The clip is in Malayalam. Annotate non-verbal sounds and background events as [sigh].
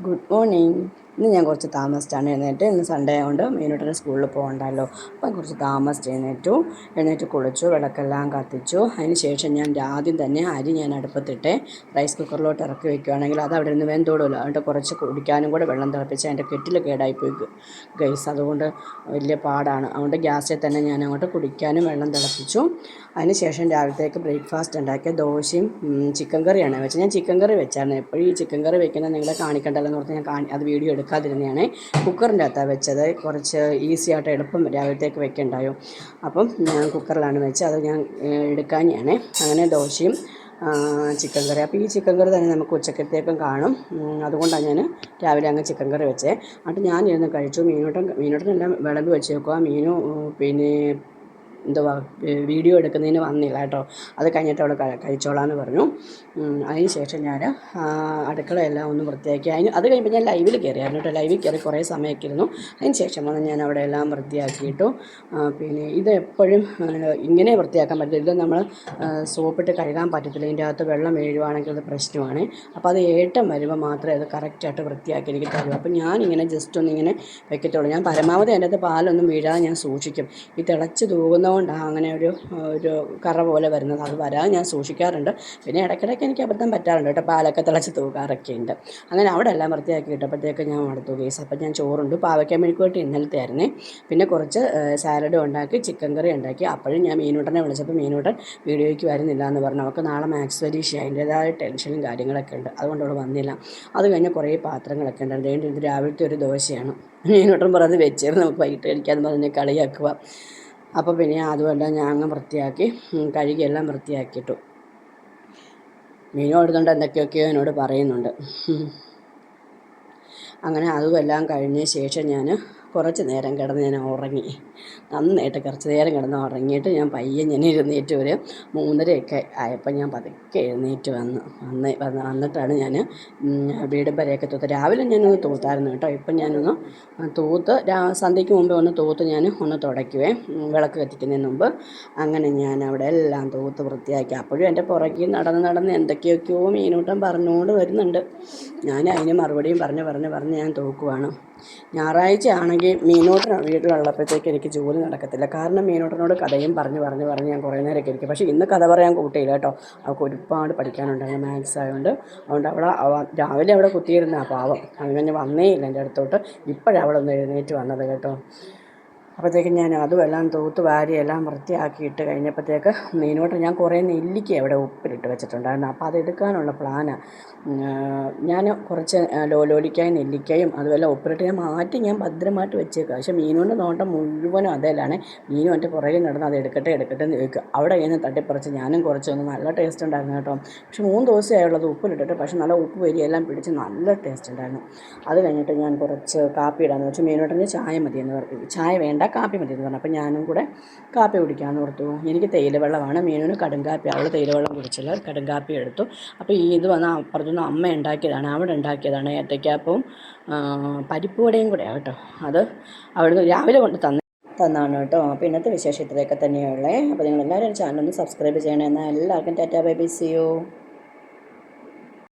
good morning. ഇന്ന് ഞാൻ കുറച്ച് താമസിച്ചാണ് എഴുന്നേറ്റ്. ഇന്ന് സൺഡേ ആയതുകൊണ്ട് മീനുട്ടന് സ്കൂളിൽ പോകണ്ടല്ലോ. അപ്പം കുറച്ച് താമസിച്ച് എഴുന്നേറ്റു. എഴുന്നേറ്റ് കുളിച്ചു വിളക്കെല്ലാം കത്തിച്ചു. അതിന് ശേഷം ഞാൻ ആദ്യം തന്നെ അരി ഞാൻ അടുപ്പത്തിട്ട് റൈസ് കുക്കറിലോട്ട് ഇറക്കി വെക്കുകയാണെങ്കിൽ അത് അവിടെ നിന്ന് വെന്തോടുമല്ലോ അതുകൊണ്ട് കുറച്ച് കുടിക്കാനും കൂടെ വെള്ളം തിളപ്പിച്ച് അതിന്റെ കെറ്റിൽ കേടായിപ്പോയി ഗൈസ് അതുകൊണ്ട് വലിയ പാടാണ്. അതുകൊണ്ട് ഗ്യാസിൽ തന്നെ ഞാൻ അങ്ങോട്ട് കുടിക്കാനും വെള്ളം തിളപ്പിച്ചു. അതിന് ശേഷം രാവിലത്തേക്ക് ബ്രേക്ക്ഫാസ്റ്റ് ഉണ്ടാക്കിയ ദോശയും ചിക്കൻ കറിയാണ് വെച്ചത്. ഞാൻ ചിക്കൻ കറി വെച്ചായിരുന്നു. എപ്പോഴും ഈ ചിക്കൻ കറി വെക്കുന്നത് നിങ്ങളെ കാണിക്കണ്ടല്ലോ എന്ന് ഓർത്ത് ഞാൻ അത് വീഡിയോ എടുക്കാതിരുന്നതാണ്. കുക്കറിന്റെ അകത്താണ് വെച്ചത്. കുറച്ച് ഈസി ആയിട്ട് എളുപ്പം രാവിലത്തേക്ക് വെക്കണ്ടായോ. അപ്പം ഞാൻ കുക്കറിലാണ് വെച്ചത്. അത് ഞാൻ എടുക്കാഞ്ഞാണ്. അങ്ങനെ ദോശയും ചിക്കൻ കറി. അപ്പോൾ ഈ ചിക്കൻ കറി തന്നെ നമുക്ക് ഉച്ചക്കത്തേക്കും കാണും. അതുകൊണ്ടാണ് ഞാൻ രാവിലെ അങ്ങ് ചിക്കൻ കറി വെച്ചത്. എന്നിട്ട് ഞാൻ ഇരുന്ന് കഴിച്ചു. മീനോട്ടം മീനോട്ടം എല്ലാം വിളമ്പി വെച്ചേക്കുക മീനും പിന്നെ എന്തുവാ വീഡിയോ എടുക്കുന്നതിന് വന്നില്ല കേട്ടോ. അത് കഴിഞ്ഞിട്ട് അവൾ കഴിച്ചോളാമെന്ന് പറഞ്ഞു. അതിന് ശേഷം ഞാൻ അടുക്കളയെല്ലാം ഒന്ന് വൃത്തിയാക്കി. അതിന് അത് കഴിയുമ്പോൾ ഞാൻ ലൈവിൽ കയറിയായിരുന്നു കേട്ടോ. ലൈവിൽ കയറി കുറേ സമയമൊക്കെ ഇരുന്നു. അതിന് ശേഷം വന്ന് ഞാൻ അവിടെ എല്ലാം വൃത്തിയാക്കിയിട്ടു പിന്നെ ഇത് എപ്പോഴും ഇങ്ങനെ വൃത്തിയാക്കാൻ പറ്റില്ല. ഇത് നമ്മൾ സോപ്പിട്ട് കഴുകാൻ പറ്റത്തില്ല. ഇതിന്റെ അകത്ത് വെള്ളം വീഴുവാണെങ്കിൽ അത് പ്രശ്നമാണ്. അപ്പോൾ അത് ഏറ്റം വരുമ്പോൾ മാത്രമേ അത് കറക്റ്റായിട്ട് വൃത്തിയാക്കി എനിക്ക് തരൂ. അപ്പോൾ ഞാനിങ്ങനെ ജസ്റ്റ് ഒന്ന് ഇങ്ങനെ വെക്കത്തുള്ളൂ. ഞാൻ പരമാവധി അതിന്റെ അകത്ത് പാലൊന്നും വീഴാതെ ഞാൻ സൂക്ഷിക്കും. ഈ തിളച്ച് തൂകുന്ന അതുകൊണ്ടാണ് അങ്ങനെ ഒരു ഒരു കറ പോലെ വരുന്നത് അത് വരാതെ ഞാൻ സൂക്ഷിക്കാറുണ്ട്. പിന്നെ ഇടയ്ക്കിടയ്ക്ക് എനിക്ക് അബദ്ധം പറ്റാറുണ്ട് കേട്ടോ. പാലൊക്കെ തിളച്ച് തൂക്കാറൊക്കെ ഉണ്ട്. അങ്ങനെ അവിടെ എല്ലാം വൃത്തിയാക്കി ഇട്ടപ്പോഴത്തേക്ക് ഞാൻ മടുത്തു കേസ്. അപ്പം ഞാൻ ചോറുണ്ട്. പാവയ്ക്കാൻ മെഴുക്കുവട്ടി ഇന്നലത്തെ ആയിരുന്നേ. പിന്നെ കുറച്ച് സാലഡും ഉണ്ടാക്കി ചിക്കൻ കറി ഉണ്ടാക്കി. അപ്പോഴും ഞാൻ മീനൂട്ടനെ വിളിച്ചപ്പോൾ മീനൂട്ടൻ വീഡിയോയ്ക്ക് വരുന്നില്ല എന്ന് പറഞ്ഞു. അവൾക്ക് നാളെ മാത്സ് പരീക്ഷ അതിന്റേതായ ടെൻഷനും കാര്യങ്ങളൊക്കെ ഉണ്ട്. അതുകൊണ്ട് അവൾ വന്നില്ല. അത് കഴിഞ്ഞ് കുറേ പാത്രങ്ങളൊക്കെ ഉണ്ട്. അതുകൊണ്ട് ഇത് രാവിലത്തെ ഒരു ദോശയാണ്. മീനൂട്ടൻ പറഞ്ഞത് വെച്ചേർന്ന് നമുക്ക് വൈകിട്ട് കഴിക്കാമെന്ന് പറഞ്ഞ് കളിയാക്കുക. അപ്പോൾ പിന്നെ അതുമെല്ലാം ഞാൻ അങ്ങ് വൃത്തിയാക്കി കഴുകിയെല്ലാം വൃത്തിയാക്കിയിട്ടു. മീനും എടുത്തുകൊണ്ട് എന്തൊക്കെയൊക്കെയോ എന്നോട് പറയുന്നുണ്ട്. [laughs] അങ്ങനെ അതുമെല്ലാം കഴിഞ്ഞ ശേഷം ഞാൻ കുറച്ച് നേരം കിടന്ന് ഞാൻ ഉറങ്ങി. നന്നായിട്ട് കുറച്ച് നേരം കിടന്ന് ഉറങ്ങിയിട്ട് ഞാൻ പയ്യെ ഞാൻ എഴുന്നേറ്റ് ഒരു മൂന്നരയൊക്കെ ആയപ്പോൾ ഞാൻ പതുക്കെ എഴുന്നേറ്റ് വന്നു. വന്ന് വന്ന് വന്നിട്ടാണ് ഞാൻ വീടും വരെയൊക്കെ തൂത്ത്. രാവിലെ ഞാനൊന്ന് തൂത്തായിരുന്നു കേട്ടോ. ഇപ്പം ഞാനൊന്ന് തൂത്ത് രാ സന്ധ്യയ്ക്ക് മുമ്പേ ഒന്ന് തൂത്ത് ഞാൻ ഒന്ന് തുടയ്ക്കുവേ. വിളക്ക് കത്തിക്കുന്നതിന് മുമ്പ് അങ്ങനെ ഞാൻ അവിടെ എല്ലാം തൂത്ത് വൃത്തിയാക്കി. അപ്പോഴും എന്റെ പുറകിൽ നടന്ന് നടന്ന് എന്തൊക്കെയൊക്കെയോ മീനൂട്ടം പറഞ്ഞുകൊണ്ട് വരുന്നുണ്ട്. ഞാൻ അതിന് മറുപടിയും പറഞ്ഞ് പറഞ്ഞ് പറഞ്ഞ് ഞാൻ തൂക്കുവാണ്. ഞായറാഴ്ച ആണെങ്കിൽ മീനോട്ടൻ വീട്ടിലുള്ളപ്പോഴത്തേക്ക് എനിക്ക് ജോലി നടക്കത്തില്ല. കാരണം മീനോട്ടനോട് കഥയും പറഞ്ഞ് പറഞ്ഞ് പറഞ്ഞ് ഞാൻ കുറേ നേരമൊക്കെ ഇരിക്കും. പക്ഷേ ഇന്ന് കഥ പറയാൻ കൂട്ടിയില്ല കേട്ടോ. അവൾക്ക് ഒരുപാട് പഠിക്കാനുണ്ടായിരുന്നു മാത്സ് ആയതുകൊണ്ട്. അതുകൊണ്ട് അവിടെ രാവിലെ അവിടെ കുത്തിയിരുന്ന പാവം. അങ്ങനെ വന്നേ ഇല്ല എന്റെ അടുത്തോട്ട്. ഇപ്പോഴാണ് ഒന്ന് എഴുന്നേറ്റ് വന്നത് കേട്ടോ. അപ്പോഴത്തേക്കും ഞാൻ അതുമെല്ലാം തൂത്ത് വാരി എല്ലാം വൃത്തിയാക്കിയിട്ട് കഴിഞ്ഞപ്പോഴത്തേക്ക് മീനോട്ട് ഞാൻ കുറേ നെല്ലിക്ക അവിടെ ഉപ്പിലിട്ട് വെച്ചിട്ടുണ്ടായിരുന്നു. അപ്പോൾ അത് എടുക്കാനുള്ള പ്ലാനാണ് ഞാൻ കുറച്ച് ലോലോലിക്കായും നെല്ലിക്കയും അതുപോലെ ഉപ്പിലിട്ട് ഞാൻ മാറ്റി ഞാൻ ഭദ്രമായിട്ട് വെച്ചേക്കാം പക്ഷേ മീനോന്റെ നോട്ടം മുഴുവനും അതേലാണ്. മീനും എന്റെ പുറകിൽ നടന്ന് അത് എടുക്കട്ടെ എടുക്കട്ടെ എന്ന് ചോദിക്കുക അവിടെ കഴിഞ്ഞ് തട്ടിപ്പറിച്ച് ഞാനും കുറച്ചൊന്ന് നല്ല ടേസ്റ്റ് ഉണ്ടായിരുന്നു കേട്ടോ. പക്ഷേ മൂന്ന് ദിവസമായുള്ളത് ഉപ്പിലിട്ടിട്ട്. പക്ഷേ നല്ല ഉപ്പ് വരിയെല്ലാം പിടിച്ച് നല്ല ടേസ്റ്റ് ഉണ്ടായിരുന്നു. അത് കഴിഞ്ഞിട്ട് ഞാൻ കുറച്ച് കാപ്പി ഇടാമെന്ന് വെച്ചാൽ മീനോട്ടിന് ചായ മതി എന്ന് പറഞ്ഞു. ചായ വേണ്ട കാപ്പി മതി എന്ന് പറഞ്ഞു. അപ്പോൾ ഞാനും കൂടെ കാപ്പി കുടിക്കാമെന്ന് ഓർത്തു. എനിക്ക് തേയില വെള്ളമാണ്. കടും കടുങ്കാപ്പി അവൾ തേയില വെള്ളം കുടിച്ചില്ല. കടുങ്കാപ്പി എടുത്തു. അപ്പോൾ ഈ ഇത് വന്ന് അപ്പുറത്തുനിന്ന് അമ്മ ഉണ്ടാക്കിയതാണ്. അവിടെ ഉണ്ടാക്കിയതാണ് ഏത്തയ്ക്കാപ്പവും പരിപ്പ് വടയും കൂടെ. കേട്ടോ. അത് അവിടുന്ന് രാവിലെ കൊണ്ട് തന്നെ തന്നാണ് കേട്ടോ. അപ്പോൾ ഇന്നത്തെ വിശേഷം ഇത്രയൊക്കെ തന്നെയുള്ളേ അപ്പോൾ നിങ്ങളെല്ലാവരും ചാനൽ സബ്സ്ക്രൈബ് ചെയ്യണേ. എന്നാൽ എല്ലാവർക്കും tata bye bye. See you